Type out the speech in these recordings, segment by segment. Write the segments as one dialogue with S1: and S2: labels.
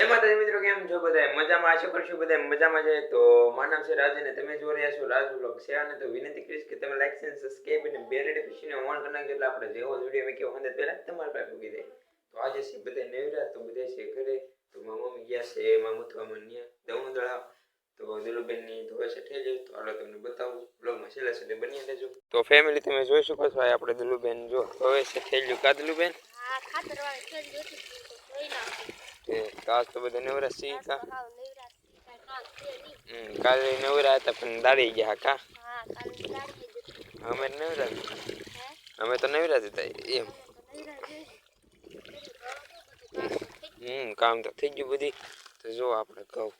S1: જય માતાજી મિત્રો, કેમ છો બધા મજામાં? આશા કરશું બધા મજામાં છે. તો મારું નામ છે રાજ અને તમે જોઈ રહ્યા છો રાજ બ્લોગ છે અને તો વિનંતી કરીશ કે તમે લાઈક અને સબસ્ક્રાઇબ અને બેલ નોટિફિકેશન ઓન કરી નાખજો એટલે આપણે જેવો વીડિયો મેં કેવો હોય પહેલા તમારા પાસે પૂગી જાય. તો આજે છે બધા નેવરા તો બધા છે ઘરે. તો મારા મમ્મી ગયા છે, મારા મુથવામાં ન્યા દઉં દળા તો દિલુબેનની ધોવે છે જાય તો આલો તમને બતાવું. બ્લોગમાં છેલ્લા સુધી બની રહેજો. તો ફેમિલી તમે જોઈ શકો છો આપણે દિલુબેન જો ધોવે છે ગયું કા દિલુબેન?
S2: હા, ખાતર વાળી તો જોઈ નાખું.
S1: કાચ તો બધા નેવરા સી કા? કાલે નવરા હતા પણ દાડી ગયા કા? અમે નવરા અમે તો નવરા હતા એમ. હમ કામ તો થઈ ગયું બધી. તો જો આપણે ઘઉં.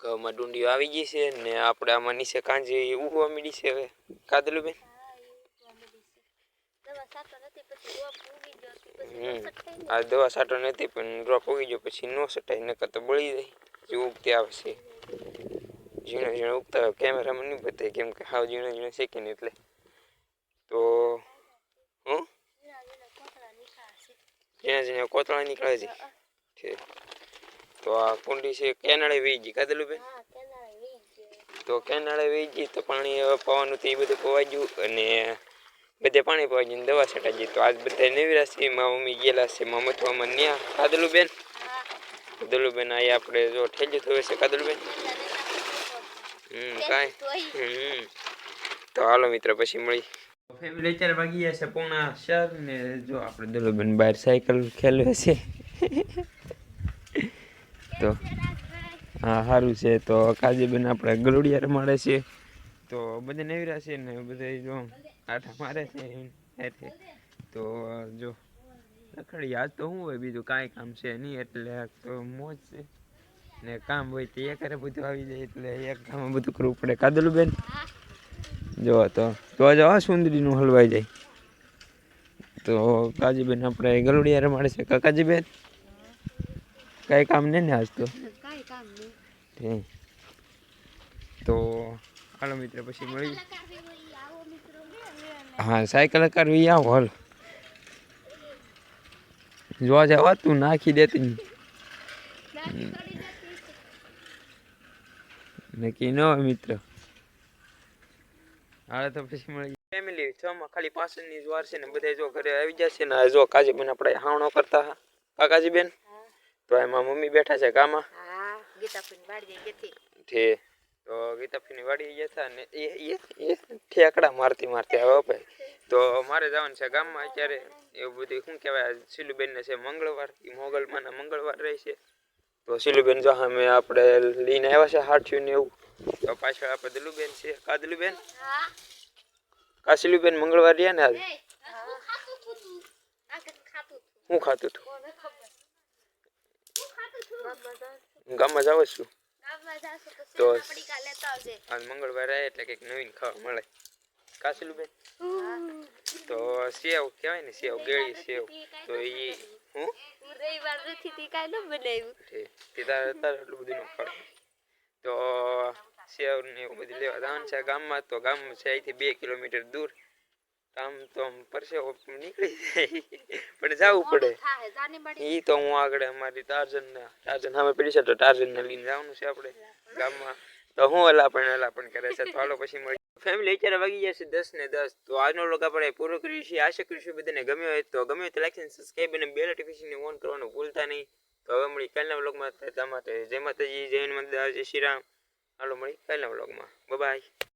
S1: ઘઉંમાં ડુંડીઓ આવી ગઈ છે ને આપણે આમાં નીચે કાંજી ઉગવા મીડી છે હવે. કાદલું બેન આ દવા સાટો નથી પણ ડ્રોપ ઉગી ગયો પછી નો સટાય નકર તો બળી જાય જે ઉગતી આવે છે. ઝીણો ઝીણો ઉગતા હોય કેમેરામાં નહીં બતાય કેમ કે હાવ ઝીણો ઝીણો શેકીને એટલે. તો હું?
S2: ઝીણા ઝીણા
S1: કોતળા નીકળે છે. ઠીક. તો આ કુંડી છે કેનાળે વી ગઈ કાદલું બેન તો કેનાળે વી ગઈ તો પાણી પવાનું તો એ બધું પવાઈ ગયું અને બધે પાણી પવાઈ દવા છટાઈ ગઈ તો આજ બધા નવીરા છે મારા મમ્મી ગયેલા છે. મમત મામા ન્યા કાદલું બેન કાદલું બેન અહીંયા આપણે જો ઠેલ્યું થયું છે કાદલું બેન હમ, કાંઈ? હમ. તો હાલો મિત્ર, પછી મળી. ફેમિલી અત્યારે ભાગી ગયા છે પોણા ચાર ને જો આપણે દલુબેન બહાર સાયકલ ખેલવે છે. તો હા સારું છે. તો કાજીબેન આપણે ગલુડિયા રમાડે છે. તો બધે નવીરા છે ને બધે જો આઠા મારે છે એટલે તો જો રખડી આજ તો શું હોય બીજું કાંઈ કામ છે નહીં એટલે તો મોજ છે. ને કામ હોય તે એ કરે બધું આવી જાય એટલે એક કામ બધું કરવું પડે. કાદલું બેન જો તો તો આજે આ સુંદરીનું હલવાઈ જાય. તો કાજીબેન આપણે ગલુડિયા રમાડે છે. કાકાજીબેન કાંઈ કામ નહીં ને આજ તો. તો હાલો મિત્ર પછી મળી
S2: કલાકાર હોય આવો મિત્રો લે
S1: હા સાયકલ કરવી આવો હાલ. જોવા જવા તું નાખી દેતી. નક્કી ન હોય મિત્ર. હાલે તો પછી મળી ફેમિલી છ માં ખાલી પાછળની જ વાર છે ને બધા જો ઘરે આવી જશે ને જો કાજી બેન આપણે હાવણો કરતા કાકાજીબેન? કાકાજી બેન તો એમાં મમ્મી બેઠા છે કામાં
S2: ગઈ
S1: ઠે તો ગીતાફીની વાડી ગયા હતા ને એ એ એ ઠેકડા મારતી મારતી આવે ભાઈ. તો મારે જવાનું છે ગામમાં અત્યારે, એવું બધું શું કહેવાય સિલુબેનને છે મંગળવાર, ઈ મોગલમાંના મંગળવાર રહે છે. તો સિલુબેન જો અમે આપણે લઈને આવ્યા છે હાથ્યું ને એવું. તો પાછળ આપણે દલુબેન છે. કા દલુબેન?
S2: હા
S1: કા સિલુબેન મંગળવાર રહ્યા ને આજ
S2: એ હું ખાતું છું તું. આગળ ખાતું છું
S1: હું ખાતું હતું
S2: કોને ખબર હું ખાતું છું ગામમાં જાઉં છું. તો
S1: આજ મંગળવાર આવે એટલે કંઈક નવીન ખાવા મળે. કા બેન તો સેવ કહેવાય ને સેવ ગેળી સેવ. તો એ હું?
S2: રવિવાર નથી તી કાંઈ ન બનાવ્યું.
S1: તે તારે તારે એટલું બધું ન ખાવ તો સેવ ને એવું બધું લેવા જવાનું છે ગામમાં. તો ગામ છે અહીંથી બે કિલોમીટર દૂર. આમ તો આમ પરસેવો નીકળી જાય. પણ જવું પડે. એ તો હું આગળ અમારી ટાર્જન ટાર્જન સામે પડી છે તો ટાર્જન ને લઈને જવાનું છે આપણે ગામમાં. તો હું અલા પણ અલા પણ કરે છે તો હાલો પછી મળી ફેમિલી અત્યારે વાગી જશે દસ ને દસ. તો આજનો લોક આપણે પૂરો કરીએ છીએ. આશા કરીશું બધાને ગમ્યો હોય તો ગમે તો લાઈક અને સબસ્ક્રાઈબ અને બેલ નોટિફિકેશન ઓન કરવાનું ભૂલતા નહીં. તો હવે મળી કાલના વ્લોગમાં તમારા જેમાં જય માતાજી જય હનુમાન જય શ્રી રામ. હાલો મળી કાલના વ્લોગમાં બાય